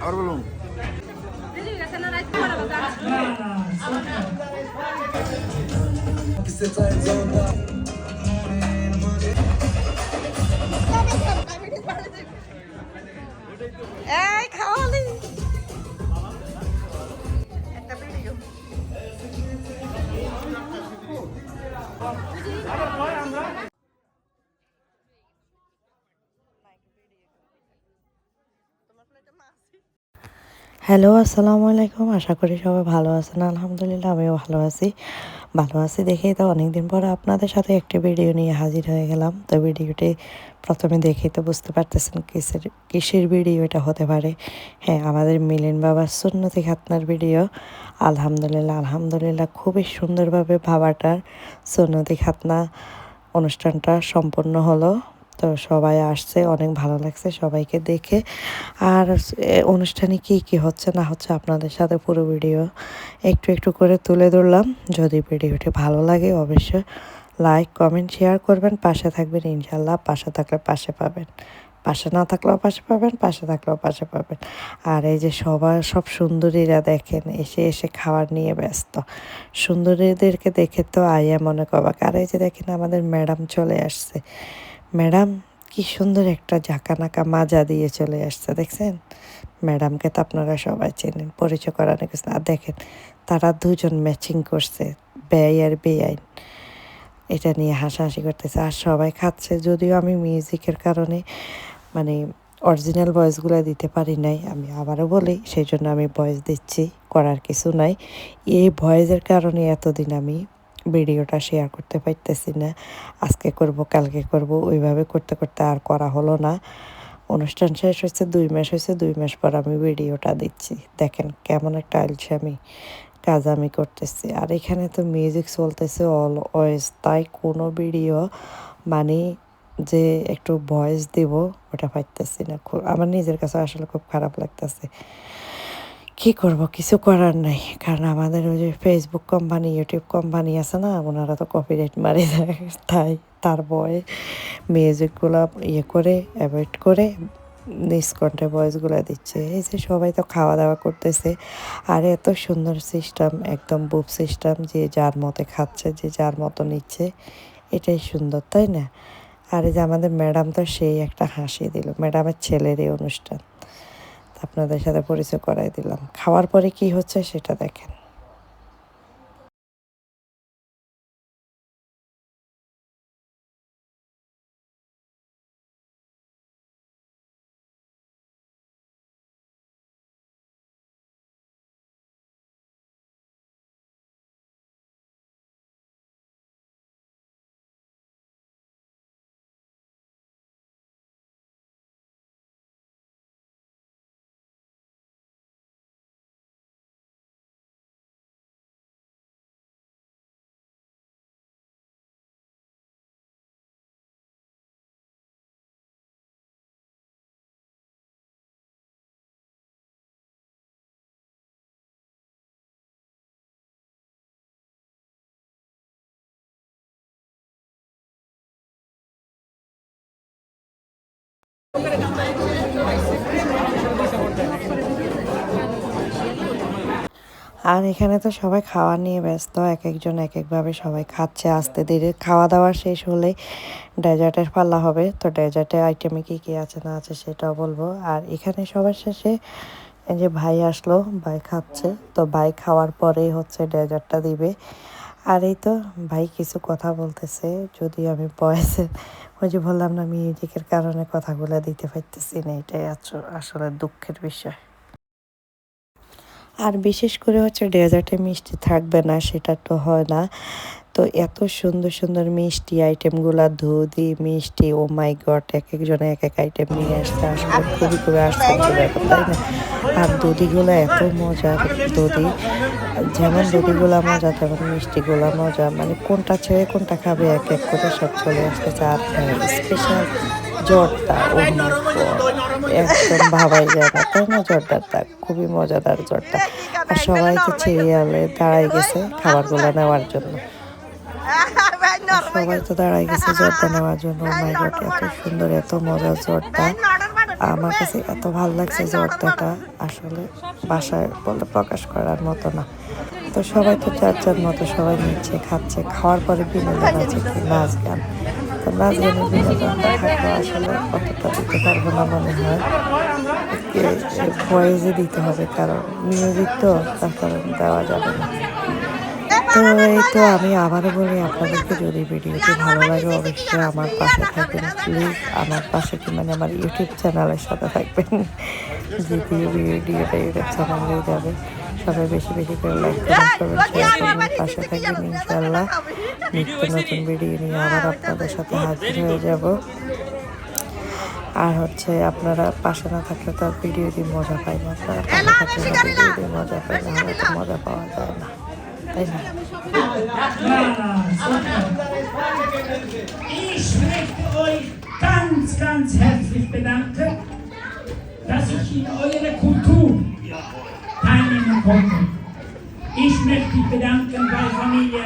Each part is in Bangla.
ভালো বলুন। এই খাওয়ালি একটা ভিডিও হ্যালো, আসসালামু আলাইকুম। আশা করি সবাই ভালো আছেন। আলহামদুলিল্লাহ, আমিও ভালো আছি। ভালো আছি দেখেই তো অনেকদিন পর আপনাদের সাথে একটি ভিডিও নিয়ে হাজির হয়ে গেলাম। তো ভিডিওটি প্রথমে দেখেই তো বুঝতে পারতেছেন কিসের কিসের ভিডিও এটা হতে পারে। হ্যাঁ আমাদের মিলিন বাবার সুন্নতি খাতনার ভিডিও। আলহামদুলিল্লাহ আলহামদুলিল্লাহ, খুবই সুন্দরভাবে বাবাটার সুন্নতি খাতনা অনুষ্ঠানটা সম্পন্ন হলো। তো সবাই আসছে, অনেক ভালো লাগছে সবাইকে দেখে। আর অনুষ্ঠানে কি কি হচ্ছে না হচ্ছে আপনাদের সাথে পুরো ভিডিও একটু একটু করে তুলে ধরলাম। যদি ভিডিওটি ভালো লাগে অবশ্যই লাইক, কমেন্ট, শেয়ার করবেন। পাশে থাকবেন ইনশাল্লাহ পাশে থাকলে পাশে পাবেন। পাশে না থাকলেও পাশে পাবেন, পাশে থাকলেও পাশে পাবেন। আর এই যে সবার, সব সুন্দরীরা দেখেন, এসে এসে খাবার নিয়ে ব্যস্ত। সুন্দরীদেরকে দেখে তো আইয়া মনে করবাক, আর এই যে দেখেন আমাদের ম্যাডাম চলে আসছে। ম্যাডাম, কি সুন্দর একটা জাকানাকা মাজা দিয়ে চলে আসছে, দেখছেন ম্যাডামকে তো আপনারা সবাই চেনেন, পরিচয় করানো না। আর দেখেন, তারা দুজন ম্যাচিং করছে, ব্যয় আর বেআইন এটা নিয়ে হাসাহাসি করতেছে, আর সবাই খাচ্ছে, যদিও আমি মিউজিকের কারণে মানে অরিজিনাল ভয়েসগুলো দিতে পারি নাই, আমি আবারও বলি সেই জন্য আমি ভয়েস দিচ্ছি, করার কিছু নাই এই ভয়েসের কারণে এতদিন আমি ভিডিওটা শেয়ার করতে পারতেছি না। আজকে করব, কালকে করব, ওইভাবে করতে করতে আর করা হলো না। অনুষ্ঠান শেষ হয়েছে, দুই মাস হয়েছে, দুই মাস পর আমি ভিডিওটা দিচ্ছি। দেখেন কেমন একটা আলসামি কাজ আমি করতেছি। আর এখানে তো মিউজিক চলতেছে অলওয়েজ তাই কোনো ভিডিও মানে যে একটু ভয়েস দিব, ওটা পাইতেছি না। খুব, আমার নিজের কাছে আসলে খুব খারাপ লাগতেছে। কি করব? কিছু করার নাই। কারণ আমাদের ওই যে ফেসবুক কোম্পানি ইউটিউব কোম্পানি আছে না, ওনারা তো কপিরাইট মারি দেয় তাই তার বয়ে মিউজিকগুলো ইয়ে করে অ্যাভয়েড করে ডিসকাউন্টে ভয়েসগুলো দিচ্ছে। এই যে সবাই তো খাওয়া দাওয়া করতেছে। আর এত সুন্দর সিস্টেম একদম বুপ সিস্টেম যে যার মতে খাচ্ছে, যে যার মতো নিচ্ছে, এটাই সুন্দর, তাই না? আর এই যে আমাদের ম্যাডাম তো সেই একটা হাসি দিল। ম্যাডামের ছেলের এই অনুষ্ঠান। আপনাদের সাথে পরিচয় করাই দিলাম। খাওয়ার পরে কি হচ্ছে সেটা দেখেন। আর এখানে তো সবাই খাওয়া নিয়ে ব্যস্ত, এক একজন এক একভাবে সবাই খাচ্ছে, আস্তে ধীরে। খাওয়া দাওয়া শেষ হলেই ডেজার্টের পাল্লা হবে। তো ডেজার্টের আইটেমে কী কী আছে না আছে সেটাও বলব। আর এখানে সবার শেষে যে ভাই আসলো, ভাই খাচ্ছে। তো ভাই খাওয়ার পরেই হচ্ছে ডেজার্টটা দিবে। আর এই তো ভাই কিছু কথা বলতেছে যদি আমি বয়সে, ওই যে বললাম না মিউজিকের কারণে কথাগুলো দিতে পারতেছি না, এটাই আসলে দুঃখের বিষয়। আর বিশেষ করে হচ্ছে ডেজার্টে মিষ্টি থাকবে না, সেটা তো হয় না। তো এত সুন্দর সুন্দর মিষ্টি আইটেমগুলো, দুধি মিষ্টি, ও মাই গড এক একজনে এক এক আইটেম নিয়ে আসতে আসলে খুবই খুবই আশ্চর্য ব্যাপার, তাই না? আর দুধিগুলো এত মজার, দুধি। যেমন দুধিগুলো মজা, তেমন মিষ্টিগুলো মজা। মানে কোনটা ছেড়ে কোনটা খাবে, এক এক করে সব চলে আসতেছে। আর স্পেশাল জর্দা ও মাই একদম ভাবাই যায় না। তাই না জর্দারটা খুবই মজাদার জর্দা আর সবাই তো সিরিয়ালে দাঁড়াই গেছে খাবারগুলো নেওয়ার জন্য। সবাই তো দাঁড়াই গেছে জর্দা নেওয়ার জন্য। এত সুন্দর, এত মজার জর্দা আমার কাছে এত ভালো লাগছে জর্দাটা আসলে বাসায় বলে প্রকাশ করার মতো না। তো সবাই তো যার যার মতো সবাই নিচ্ছে, খাচ্ছে, খাওয়ার পরে বিনোদন আছে কি নাচ গান তো নাচ গানের বিনোদনটা থাকলে আসলে অতটা দিতে পারব না মনে হয়। ভয়েসে দিতে হবে, কারণ মিউজিক তো তার কারণে দেওয়া যাবে না। তো এই তো আমি আবারও বলি আপনাদেরকে যদি ভিডিওটি ভালো লাগে অবশ্যই আমার পাশে থাকবেন প্লিজ আমার পাশে কি মানে আমার ইউটিউব চ্যানেলের সাথে থাকবেন দ্বিতীয় ভিডিওটা ইউটিউব চ্যানেলে যাবে, সবাই বেশি বেশি করে লাইক করবেন শেয়ার পাশে থাকবেন ইনশাল্লাহ নিত্য নতুন ভিডিও নিয়ে আবার আপনাদের সাথে হাজির হয়ে যাব। আর হচ্ছে আপনারা পাশে না থাকলে তো ভিডিও দিয়ে মজা পাই না, আপনারা পাশে থাকলে ভিডিও দিয়ে মজা পাই না হলে তো মজা পাওয়া যায় না। Ich möchte euch ganz, ganz herzlich bedanken, dass ich in eure Kultur teilnehmen konnte. Ich möchte mich bedanken bei Familie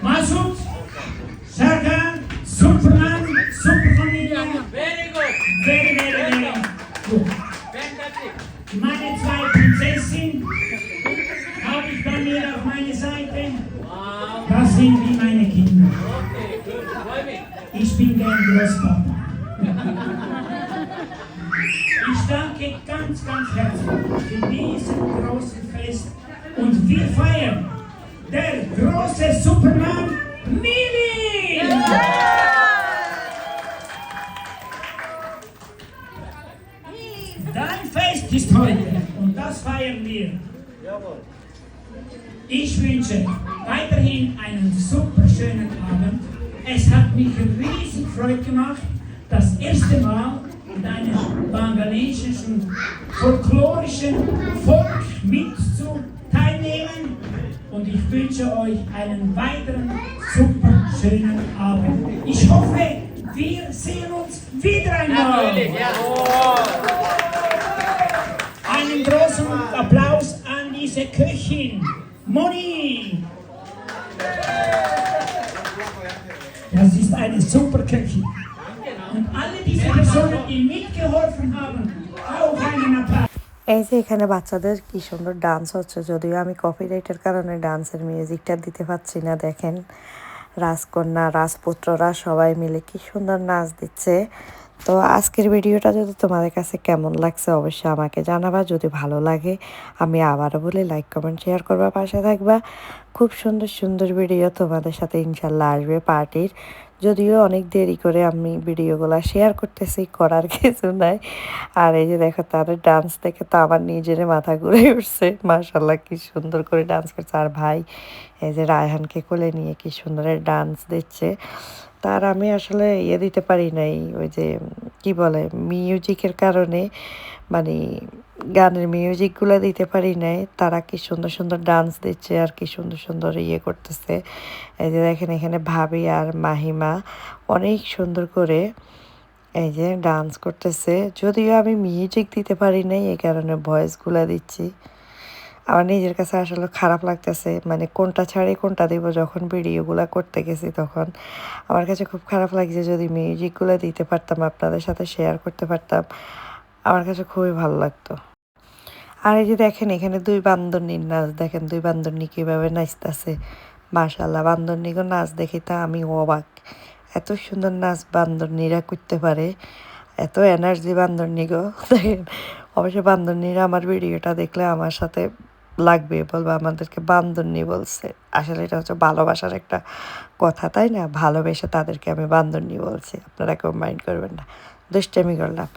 Masud, danke ganz, ganz herzlich für diesen großen Fest und wir feiern der große Superman Mini! Dein Fest ist heute und das feiern wir. Ich wünsche weiterhin einen super schönen Abend. Es hat mich riesig Freude gemacht, das erste Mal mit einem bangladesischen folklorischen Volk mit zu teilnehmen. Und ich wünsche euch einen weiteren super schönen Abend. Ich hoffe, wir sehen uns wieder einmal. Einen großen Applaus an diese Köchin, Moni. Das ist eine super Köchin. এই যে এখানে বাচ্চাদের কি সুন্দর ডান্স হচ্ছে, যদিও আমি কপিরাইটের কারণে ডান্সের মিউজিকটা দিতে পারছি না, দেখেন। রাজকন্যা, রাজপুত্ররা সবাই মিলে কি সুন্দর নাচ দিচ্ছে। তো আজকের ভিডিওটা যদি তোমাদের কাছে কেমন লাগছে, অবশ্যই আমাকে জানাবা। যদি ভালো লাগে, আমি আবারও বলি লাইক কমেন্ট শেয়ার করবা, পাশে থাকবা। খুব সুন্দর সুন্দর ভিডিও তোমাদের সাথে ইনশাল্লাহ আসবে পার্টির যদিও অনেক দেরি করে আমি ভিডিওগুলো শেয়ার করতেছি, করার কিছু নাই। আর এই যে দেখো, তাদের ডান্স দেখে তো আমার নিজের মাথা ঘুরে উঠছে। মার্শাল্লাহ কি সুন্দর করে ডান্স করছে। আর ভাই, এই যে রায়হানকে কোলে নিয়ে কি সুন্দর ডান্স দিচ্ছে। তার আমি আসলে ইয়ে দিতে পারি নাই, ওই যে, কি বলে মিউজিকের কারণে মানে গানের মিউজিকগুলো দিতে পারি নাই। তারা কি সুন্দর সুন্দর ডান্স দিচ্ছে আর কি সুন্দর সুন্দর ইয়ে করতেছে। এই যে দেখেন এখানে ভাবি আর মাহিমা অনেক সুন্দর করে এই যে ডান্স করতেছে। যদিও আমি মিউজিক দিতে পারি নাই, এই কারণে ভয়েসগুলো দিচ্ছি। আমার নিজের কাছে আসলে খারাপ লাগতেছে মানে কোনটা ছাড়ে, কোনটা দিব যখন ভিডিওগুলো করতে গেছি তখন। আমার কাছে খুব খারাপ লাগছে যদি মিউজিকগুলো দিতে পারতাম, আপনাদের সাথে শেয়ার করতে পারতাম। আমার কাছে খুবই ভালো লাগতো। আর এই যে দেখেন, এখানে দুই বান্দরনির নাচ দেখেন, দুই বান্দরনি কীভাবে নাচতেছে। মাশাল্লাহ বান্দরনিগো নাচ দেখি তা আমি অবাক। এত সুন্দর নাচ বান্দরনিরা করতে পারে। এত এনার্জি বান্দরনিগো, দেখেন। অবশ্য বান্দরনিরা আমার ভিডিওটা দেখলে আমার সাথে লাগবে, বলবে আমাদেরকে বান্দরনি বলছে। আসলে এটা হচ্ছে ভালোবাসার একটা কথা, তাই না? ভালোবেসে তাদেরকে আমি বান্দরনি বলছি। আপনারা কেউ মাইন্ড করবেন না। দুষ্টামি করলাম।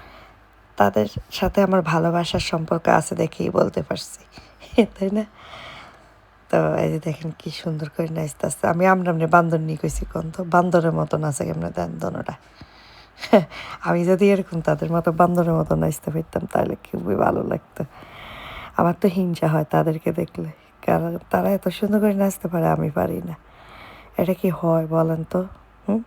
তাদের সাথে আমার ভালোবাসার সম্পর্ক আছে দেখেই বলতে পারছি, তাই না? তো এই যে দেখেন কি সুন্দর করে নাচতেছে। আমি আমরা আমনে বান্দর নিয়ে কইছি, কোন তো? বান্দরের মতো নাচে কেমনে দেন দোনোটা? আমি যদি এরকম তাদের মতো বান্দরের মতো নাচতে পারতাম, তাহলে খুবই ভালো লাগতো। আমার তো হিংসা হয় তাদেরকে দেখলে, কারণ তারা এত সুন্দর করে নাচতে পারে, আমি পারি না। এটা কি হয় বলেন তো? হুম?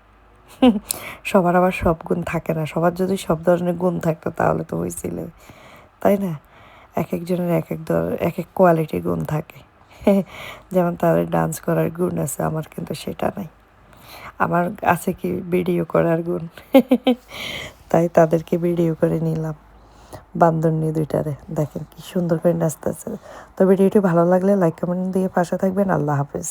সবার আবার সব গুণ থাকে না। সবার যদি সব ধরনের গুণ থাকতো তাহলে তো হয়েছিল তাই না? এক একজনের এক এক ধর, এক এক কোয়ালিটির গুণ থাকে। যেমন তাদের ডান্স করার গুণ আছে, আমার কিন্তু সেটা নাই। আমার আছে কি ভিডিও করার গুণ? তাই তাদেরকে ভিডিও করে নিলাম। বান্দর নিয়ে দুইটারে। দেখেন কি সুন্দর করে নাচতেছে। তো ভিডিওটি ভালো লাগলে লাইক কমেন্ট দিয়ে পাশে থাকবেন। আল্লাহ হাফেজ।